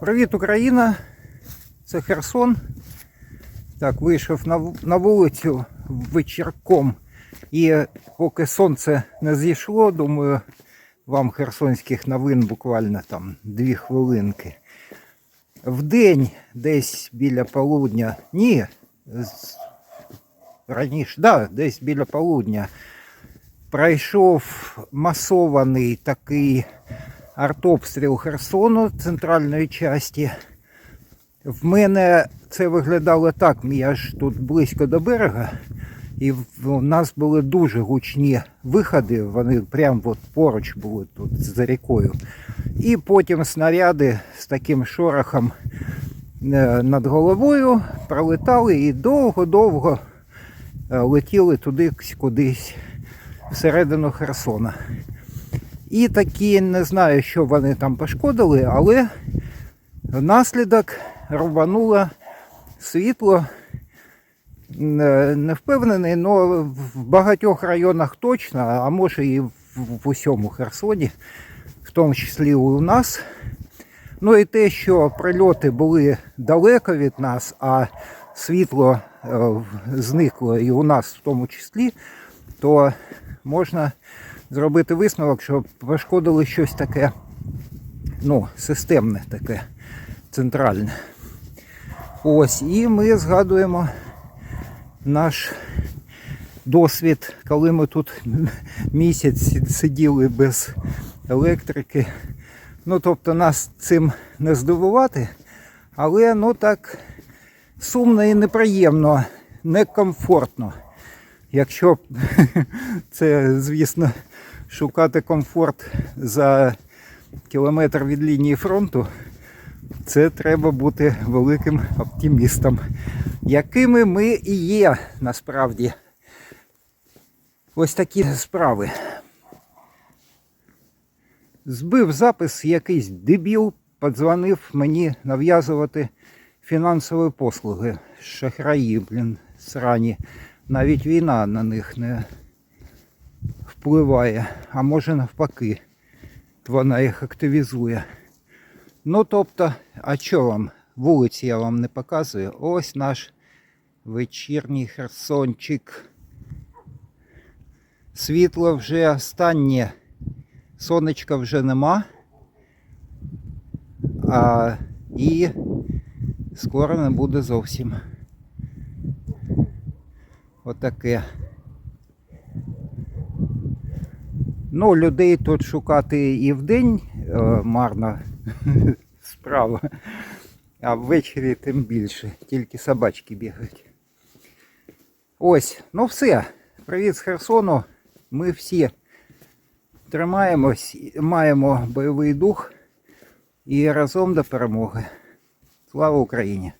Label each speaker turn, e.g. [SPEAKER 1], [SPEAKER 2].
[SPEAKER 1] Привіт, Україна! Це Херсон. Так, вийшов на, вулицю вечірком. І поки сонце не зійшло, думаю, вам херсонських новин буквально там дві хвилинки. В день десь біля полудня. Ні, раніше, да, десь біля полудня пройшов масований такий артобстріл Херсону центральної часті. В мене це виглядало так. Я ж тут близько до берега, і в- нас були дуже гучні виходи. Вони прямо поруч були тут за рікою. І потім снаряди з таким шорохом е, над головою пролетали і довго-довго е, летіли туди кудись всередину Херсона. І такі не знаю, що вони там пошкодили, але внаслідок рвануло світло. Не не впевнений, але в багатьох районах точно, а може і в, в усьому Херсоні, в тому числі і у нас. Ну і те, що прильоти були далеко від нас, а світло е, зникло і у нас в тому числі, то можна зробити висновок, що пошкодили щось таке, ну, системне таке, центральне. Ось, і ми згадуємо наш досвід, коли ми тут місяць сиділи без електрики. Ну, тобто нас цим не здивувати, але ну так сумно і неприємно, некомфортно. Якщо це, звісно, шукати комфорт за кілометр від лінії фронту, це треба бути великим оптимістом, якими ми і є насправді. Ось такі справи. Збив запис якийсь дебіл, подзвонив мені нав'язувати фінансові послуги. Шахраї, блін, срані. Навіть війна на них не впливає, а може навпаки, вона їх активізує. Ну, тобто, а що вам? Вулиці я вам не показую. Ось наш вечірній херсончик. Світло вже останнє. Сонечка вже нема. А, і скоро не буде зовсім. Отаке. Ну, людей тут шукати і вдень е, марна справа, а ввечері тим більше. Тільки собачки бігають. Ось, ну все. Привіт з Херсону. Ми всі тримаємось, маємо бойовий дух і разом до перемоги. Слава Україні!